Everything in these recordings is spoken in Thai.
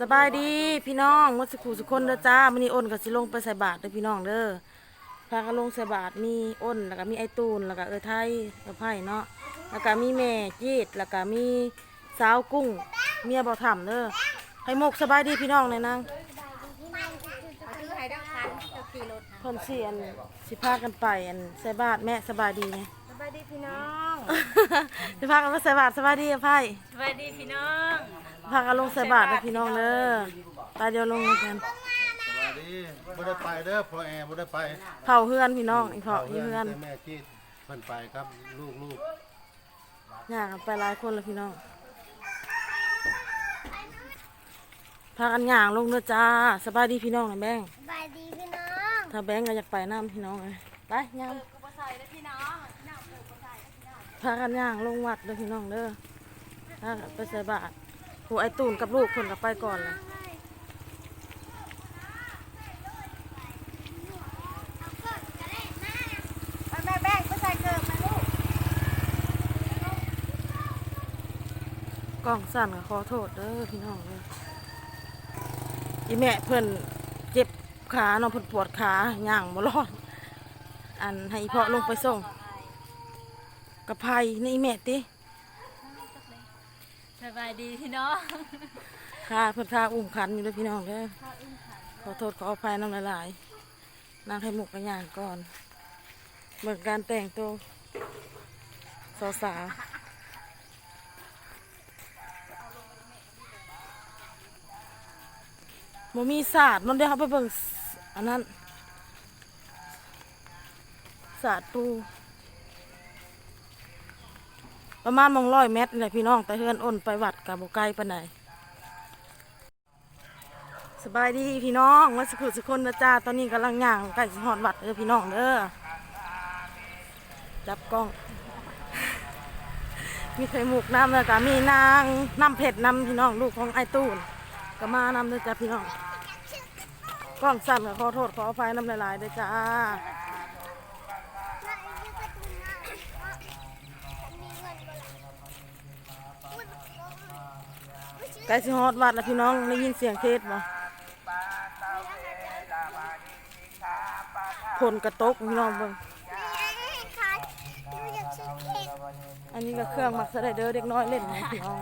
สบายดีพี่น้องมื่อสักครู่สุกคนเด้อจ้ามื้อนี้อ้นก็สิลงไปใส่บาตรเด้อพี่น้องเด้อพากันลงใส่บาตรมีอ้นแล้วก็มีไอตูนแล้วก็เอ้ยไทยกับไผ่เนาะแล้วก็มีแม่จีดแล้วก็มีสาวกุ้ง เมียบ่ทำเด้อให้หมกสบายดีพี่น้องเลยนางคือให้ดักคันจะขี่รถเพิ่นสิอันสิพากันไปอันใส่บาตรแม่สบายดีไงสบายดีพี่น้อง สิพากันมาใส่บาตรสบายดีอะไผ่สบายดีพี่น้อง พากันลงใส่บาตรเด้อพี่น้องเด้อไปเดี๋ยวลงกัน สวัสดีบ่ได้ไปเด้อพ่อแอบ่ได้ไปเผาเฮือนพี่น้องอีเผาอีเฮือนแต่แม่ที่เพิ่นไปครับลูกลูกย่างกันไปหลายคนแล้วพี่น้อง พากันย่างลงเด้อจ้าสบายดีพี่น้องนะแบงค์สบายดีพี่น้องถ้าแบงค์ก็อยากไปน้ำพี่น้องเลยไปย่างกูบ่ใส่แล้วพี่น้องน้องกูบ่ใส่พากันย่างลงวัดเด้อพี่น้องเด้อพากันไปใส่บาตร ผูไอตูนกับลูกคนกับไปก่อนเลยแม่แบ่งไปใส่เกิบมลูกกล้องสั่นก็ขอโทษเด้อพี่น้องเด้ออีแม่เพิ่นเจ็บขาเนาะเพิ่นปวดขาย่างบ่รอดอันให้พ่อลงไปส่งกับไผนี่แม่ติ สบายดีพี่น้องค่ะเพิ่นพาอุ้มขันอยู่เลยพี่น้องเด้อขอโทษขออภัยน้ำหลายๆนางให้หมกกระย่างก่อนเหมือนการแต่งตัวสาวสาวๆบ่มีศาสตร์มันเดี๋ยวเขาไปเบิ่งอันนั้นศาสตร์ปู ประมาณมองร้อยเมตรนี่แหละพี่น้องแต่เฮือนอ้นไปวัดกับโบไกลปานสบายดีพี่น้องวัดสุขสุคนนะจ้าตอนนี้กำลังย่างใกล้สิหอดวัดเด้อพี่น้องเด้อจับกล้อง มีไข่หมุกน้ำแล้วก็มีนางน้ำเผ็ดน้ำพี่น้องลูกของไอตูนก็มาน้ำเด้อจ้าพี่น้องกล้องสั่นก็ขอโทษขออภัยน้ำหลายๆเด้อจ้า ใกล้สิฮอดวัดแล้วพี่น้องได้ยินเสียงเทศบ่ผลกระตกพี่น้องเบิ่งอันนี้ก็เครื่องมักสะไดเด้อเด็กน้อยเล่นนะพี่น้อง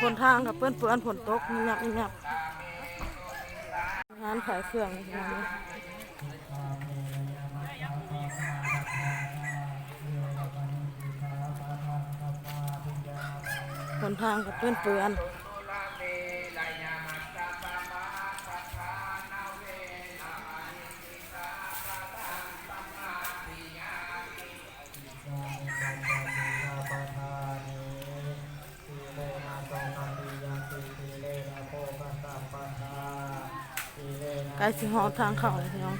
ผลทางกับเปื้อนเปื้อนผลตกมียบเงียบงานขายเครื่องพี่น้องผลทางกับเปื้อนเปื้อน ใกล้สิหอดทางเข้าเลยพี่น้อง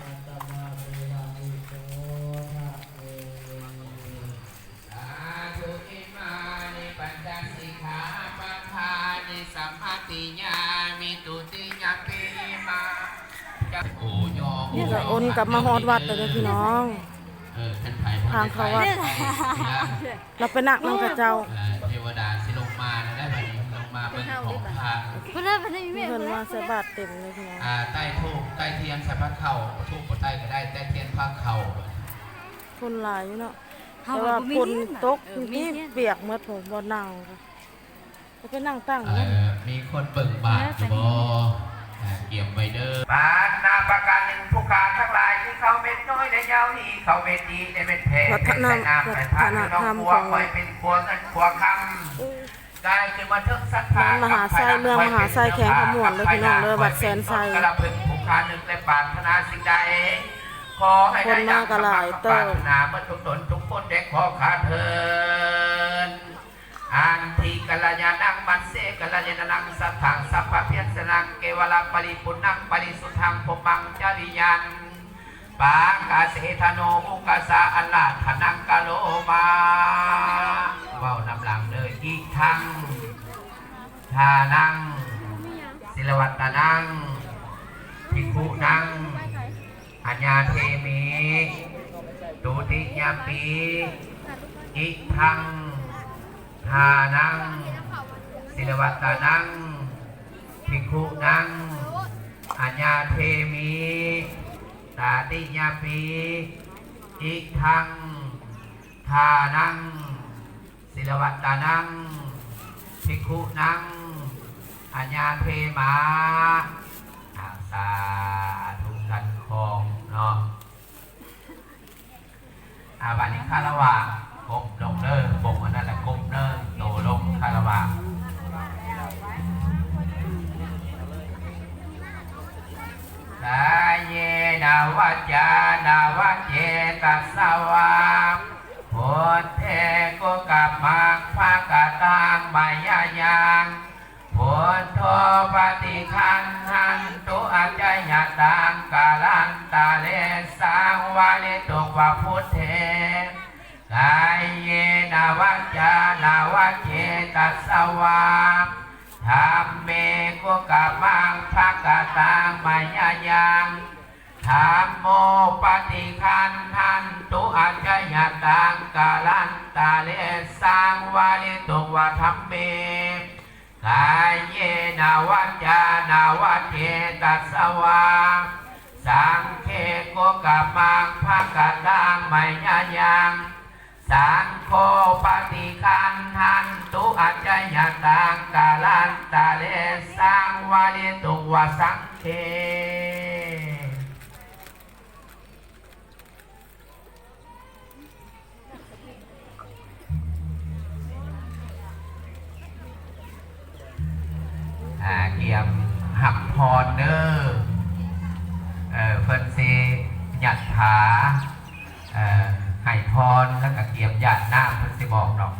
สุอิมานิปัญจสิกขาปะทานิสัมมาติญามิตุติยาปิมาจะโอยอนี่ก็โอนกลับมาฮอดวัดเลยเด้อพี่น้องเออท่านไผ่ทางเข้าวัดเราไปนักน้ำกับเจ้าเทวดา พระเพิ่นเพิ่นได้แม่เพิ่นมาใส่บาตรเต็มเลยพี่น้องอ่าใต้ทูบใต้เทียนใส่พระเข่าทูบก็ใต้ก็ได้ใต้เทียนพระเข่าคนหลายอยู่เนาะแต่ว่าคนตกนี่เปียกหมดผมบ่นั่งค่ะก็ไปนั่งตั้งเอนะอมีคนเบิ่งบาทอยู่บ่อ่าเกี่ยมไว้เด้อบาทนาประการหนึ่งผู้ขาทั้งหลายที่เขาเป็นน้อยและยาวนี่เขาเป็นดีและเป็นแพ้วัฒนธรรมเป็นทานน้องครัวคอยเป็นครัวเงินครัวคำ ได้ขึ้นมาเทิงสักทางมหาไส้เมืองมหาไส้แข็งขมวนเลยพี่น้องเลยบัดแสนไส้กระพึงผู้ขาหนึ่งและปรารถนาสิ่งใดขอให้ได้คนมากก็หลายเติบปรารถนาเมื่อทุกตนทุกคนได้ขอขาเทินอันทิกัลยาณังมันเสกัลยาณังสัทธังสัพพะเพียสนังเกวลาปริปุณังปริสุทธังพมังจริยันปากาเสธโนอุกาสาอัลลาธนังกะโลมาเว้านำหลังเลยอีก ทั้งทานังศิลวัตตานังภิกขุนังอัญญาเทมิตุติยามปีอิทังทานังศิลวัตตานังภิกขุนังอัญญาเทมิตาติยามปีอิทังทานังศิลวัตตานัง ภิกขุนังอัญญาเทมาอาสาธุกันคองเนาะอาบันนี้คารวะกบลงเด้อบกอันนั้นแหละกบเด้อโตลงคารวะกายเยนาวาจานาวาเจตัสสวา พุทเทกุกัมมังภาคตังมายายังพุทโธปฏิคันหันตุอาจายตังกาลันตาเลสังวาลิตุวะพุทเทกายเยนาวัจจานาวะเจตัสสวาธรรมเมกุกะมังภะกะตังมายายัง ธรรมโมปฏิคันหันตุอาจยตังกาลันตาเลสังวาลิตุวะธรรมเมกายเยนาวัจจานาวัเจตัสวาสังเคโกกะมังภะกะตังไมยายังสังโฆปฏิคันหันตุอัจจยตังกาลันตาเลสังวาลิตุวะสังเคาเกียมหับพรเด้อเอ่อเพิ่นสิหยัดผาเอ่อให้พรแล้วก็เกียมหยัดหน้าเพิ่นสิบอกดอก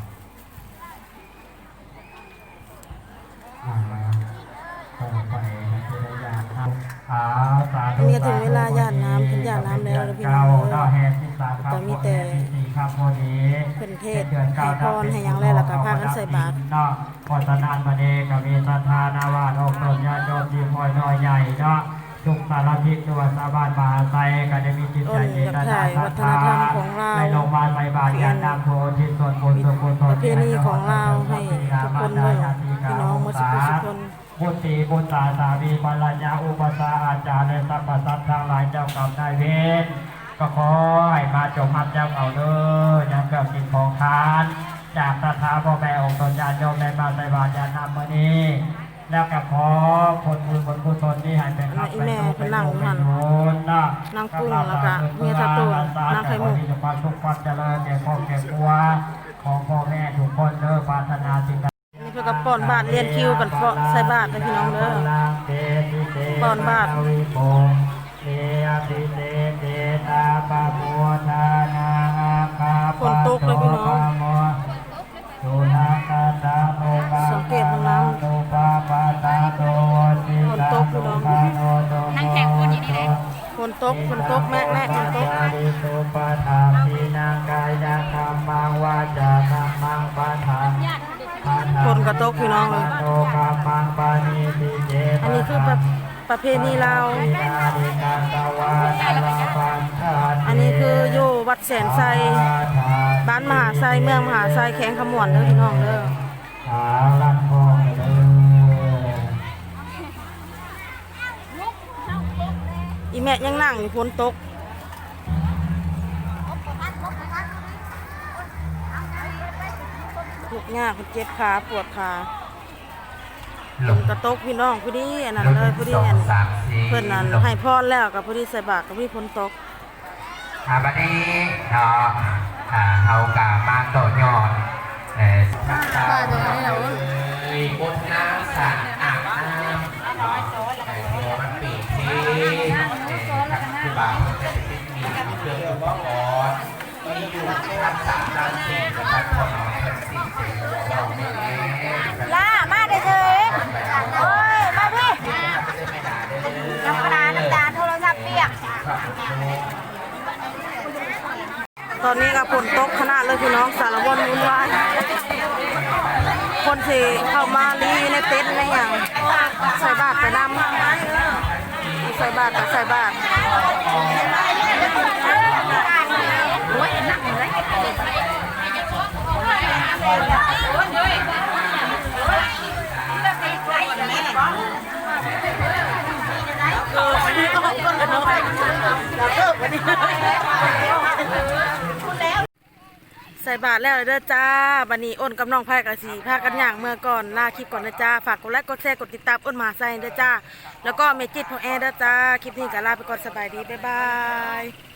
อันนี้ก็ถึงเวลาหยาดน้ำเพิ่นหยาดน้ำแล้วแล้วพี่น้องเอ้ยก็มีแต่เพิ่นเทศให้พรให้หยังแล้วแล้วก็พากันใส่บาตรเนาะ พอสนานมาเดกมีศรัทธานาวาโอกตนญาติโยมที่พอยน้อยใหญ่เนาะทุกสารทิศตัวสาบานมหาไซก็ได้มีจิตใจเจตนาศรัทธาในลงมาใส่บาตรญาณนาโพธิส่วนบุญส่วนกุศลประเพณีของเราให้ทุกคนเบิ่งพี่น้องมดสุขทุกคนบุตรีบุตตาสามีภรรยาอุปสาอาจารย์และสรรพสัตว์ทั้งหลายเจ้ากรรมนายเวรก็ขอให้มาจงมัดเจ้าเอาเด้อยังเกิดสิ่งของทาน จากสถาพ่อแม่องค์ตนญาติโยมในมาใส่บาตรญาณนำมานี้ แล้วก็ขอผลบุญผลกุศลที่ให้เป็นรับเป็นโลกเป็นโลกเป็นลกนะนางกุ้งแล้วก็เมียตาตูนนางไข่มุกที่จะความสุขความเจริญแก่พ่อแก่ครัวของพ่อแม่ทุกคนเด้อปรารถนาสิ่งใดนี่เพื่อกับป้อนบาทเรียนคิวกันเพาะใส่บาทนะพี่น้องเด้อป้อนบาต พี่น้องเลยโลกามังปานิติเจอันนี้คือประประเพณีลาอันนี้คืออยู่วัดแสนไซบ้านมหาไซเมืองมหาไซแข้งขมวนเด้อพี่น้องเด้ออีแม่ยังนั่งอยู่ฝนตกลูกยากเจ็บขาปวดขา ฝงนกระตกพี่น้องผู้ดีอันนั้นหเลยงผู้ดีสองอันสามสี่เพิ่นนั้นหลงให้พรแล้วกับผู้ดีใส่บาตรกับพี่ฝนตกอาบัดนี้เนาะอ่าเฮากามาต่อยอดเอ่อสักการะเลยบนน้ำสาดอาบน้ำเนาะแต่เดี๋ยวมันปีกที่เอ่อทางครูบาเขาจะเป็นมีเครื่องอุปกรณ์มีอยู่ทั้งสามด้านสี่นะครับพอน้องเพิ่นสี่เสียงเราไม่เอง โอ้ย มาพี่น้ำกระดาน้ำตาลโทรศัพท์เปียกตอนนี้ก็ฝนตกขนาดเลยพี่น้องสารวนวุ่นวายคนสิเข้ามาลีในเต็นท์ในอย่างใส่บาตรไปนำใส่บาทก็ใส่บาท ใส่บาทแล้วเด้อจ้าบันนี้อ้นกับน้องไผ่กับสีพากันอย่างเมื่อก่อนลาคลิปก่อนนะจ้า ฝากกดไลค์กดแชร์กดติดตามอ้นมาใส่เด้อจ้า แล้วก็เมจิตพอแอร์เด้อจ้า คลิปนี้ก็ลาไปก่อนสบายดี บ๊ายบาย